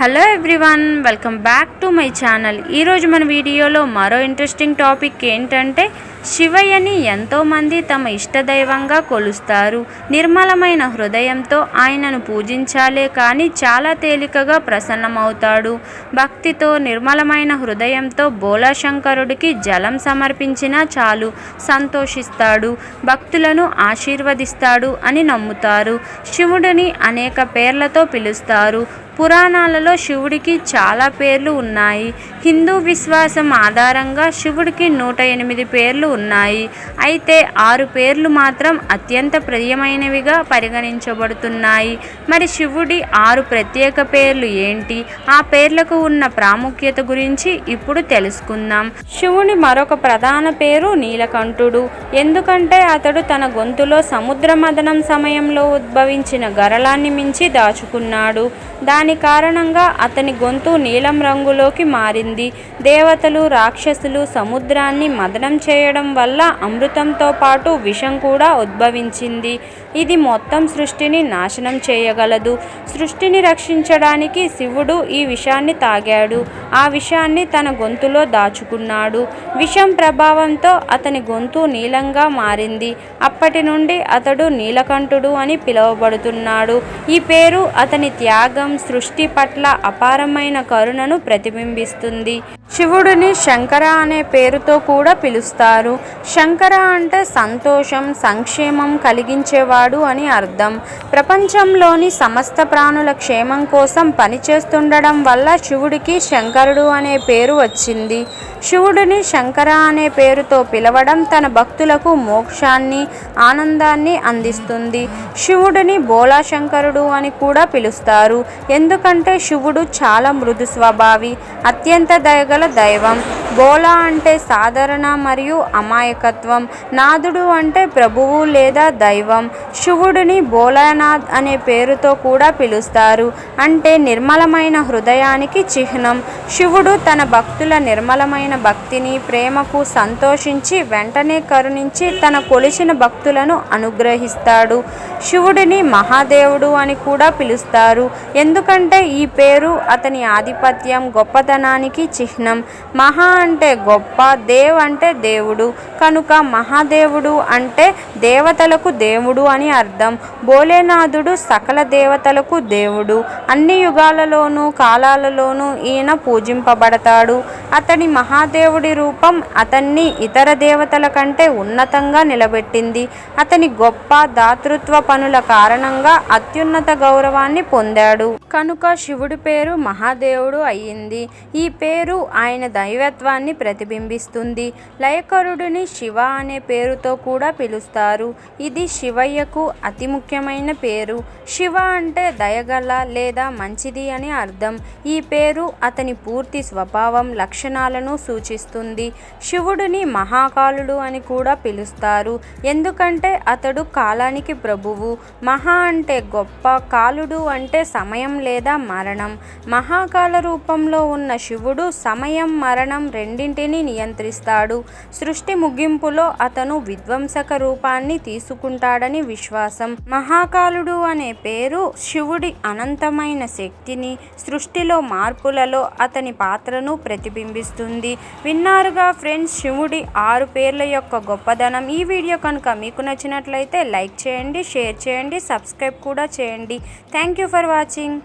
Hello everyone welcome back to my channel ఈరోజు మన వీడియోలో మరో ఇంట్రెస్టింగ్ టాపిక్ ఏంటంటే శివయ్యని ఎంతోమంది తమ ఇష్టదైవంగా కొలుస్తారు. నిర్మలమైన హృదయంతో ఆయనను పూజించాలే కానీ చాలా తేలికగా ప్రసన్నమవుతాడు. భక్తితో నిర్మలమైన హృదయంతో బోలాశంకరుడికి జలం సమర్పించినా చాలు సంతోషిస్తాడు భక్తులను ఆశీర్వదిస్తాడు అని నమ్ముతారు. శివుడిని అనేక పేర్లతో పిలుస్తారు. పురాణాలలో శివుడికి చాలా పేర్లు ఉన్నాయి. హిందూ విశ్వాసం ఆధారంగా శివుడికి నూట ఎనిమిది పేర్లు ఉన్నాయి. అయితే ఆరు పేర్లు మాత్రం అత్యంత ప్రియమైనవిగా పరిగణించబడుతున్నాయి. మరి శివుడి ఆరు ప్రత్యేక పేర్లు ఏంటి? ఆ పేర్లకు ఉన్న ప్రాముఖ్యత గురించి ఇప్పుడు తెలుసుకుందాం. శివుని మరొక ప్రధాన పేరు నీలకంఠుడు. ఎందుకంటే అతడు తన గొంతులో సముద్ర మదనం సమయంలో ఉద్భవించిన గరళాన్ని మించి దాచుకున్నాడు. దా దాని కారణంగా అతని గొంతు నీలం రంగులోకి మారింది. దేవతలు రాక్షసులు సముద్రాన్ని మదనం చేయడం వల్ల అమృతంతో పాటు విషం కూడా ఉద్భవించింది. ఇది మొత్తం సృష్టిని నాశనం చేయగలదు. సృష్టిని రక్షించడానికి శివుడు ఈ విషాన్ని తాగాడు. ఆ విషాన్ని తన గొంతులో దాచుకున్నాడు. విషం ప్రభావంతో అతని గొంతు నీలంగా మారింది. అప్పటి నుండి అతడు నీలకంఠుడు అని పిలువబడుతున్నాడు. ఈ పేరు అతని త్యాగం సృష్టి పట్ల అపారమైన కరుణను ప్రతిబింబిస్తుంది. శివుడిని శంకర అనే పేరుతో కూడా పిలుస్తారు. శంకర అంటే సంతోషం సంక్షేమం కలిగించేవాడు అని అర్థం. ప్రపంచంలోని సమస్త ప్రాణుల క్షేమం కోసం పనిచేస్తుండడం వల్ల శివుడికి శంకరుడు అనే పేరు వచ్చింది. శివుడిని శంకర అనే పేరుతో పిలవడం తన భక్తులకు మోక్షాన్ని ఆనందాన్ని అందిస్తుంది. శివుడిని బోలా శంకరుడు అని కూడా పిలుస్తారు. ఎందుకంటే శివుడు చాలా మృదు స్వభావి అత్యంత దయగల దైవం. బోలా అంటే సాధారణ మరియు అమాయకత్వం. నాదుడు అంటే ప్రభువు లేదా దైవం. శివుడిని బోలానాథ్ అనే పేరుతో కూడా పిలుస్తారు. అంటే నిర్మలమైన హృదయానికి చిహ్నం. శివుడు తన భక్తుల నిర్మలమైన భక్తిని ప్రేమకు సంతోషించి వెంటనే కరుణించి తన కొలిచిన భక్తులను అనుగ్రహిస్తాడు. శివుడిని మహాదేవుడు అని కూడా పిలుస్తారు. ఎందుకంటే ఈ పేరు అతని ఆధిపత్యం గొప్పతనానికి చిహ్నం. మహా అంటే గొప్ప దేవ్ అంటే దేవుడు. కనుక మహాదేవుడు అంటే దేవతలకు దేవుడు అని అర్థం. భోలేనాథుడు సకల దేవతలకు దేవుడు. అన్ని యుగాలలోనూ కాలాలలోనూ ఈయన పూజింపబడతాడు. అతని మహాదేవుడి రూపం అతన్ని ఇతర దేవతల కంటే ఉన్నతంగా నిలబెట్టింది. అతని గొప్ప దాతృత్వ పనుల కారణంగా అత్యున్నత గౌరవాన్ని పొందాడు. కనుక శివుడి పేరు మహాదేవుడు అయ్యింది. ఈ పేరు ఆయన దైవత్వాన్ని ప్రతిబింబిస్తుంది. లయకరుడిని శివ అనే పేరుతో కూడా పిలుస్తారు. ఇది శివయ్యకు అతి ముఖ్యమైన పేరు. శివ అంటే దయగల లేదా మంచిది అని అర్థం. ఈ పేరు అతని పూర్తి స్వభావం లక్షణాలను సూచిస్తుంది. శివుడిని మహాకాలుడు అని కూడా పిలుస్తారు. ఎందుకంటే అతడు కాలానికి ప్రభువు. మహా అంటే గొప్ప కాలుడు అంటే సమయం లేదా మరణం. మహాకాల రూపంలో ఉన్న శివుడు సమయం మరణం రెండింటినీ నియంత్రిస్తాడు. సృష్టి ముగింపులో అతను విధ్వంసక రూపాన్ని తీసుకుంటాడని విశ్వాసం. మహాకాలుడు అనే పేరు శివుడి అనంతమైన శక్తిని సృష్టిలో మార్పులలో అతని పాత్రను ప్రతిబింబిస్తుంది. విన్నారుగా ఫ్రెండ్స్ శివుడి ఆరు పేర్ల యొక్క గొప్పదనం ఈ వీడియో కనుక మీకు నచ్చినట్లయితే లైక్ చేయండి షేర్ చేయండి సబ్స్క్రైబ్ కూడా చేయండి. Thank you for watching.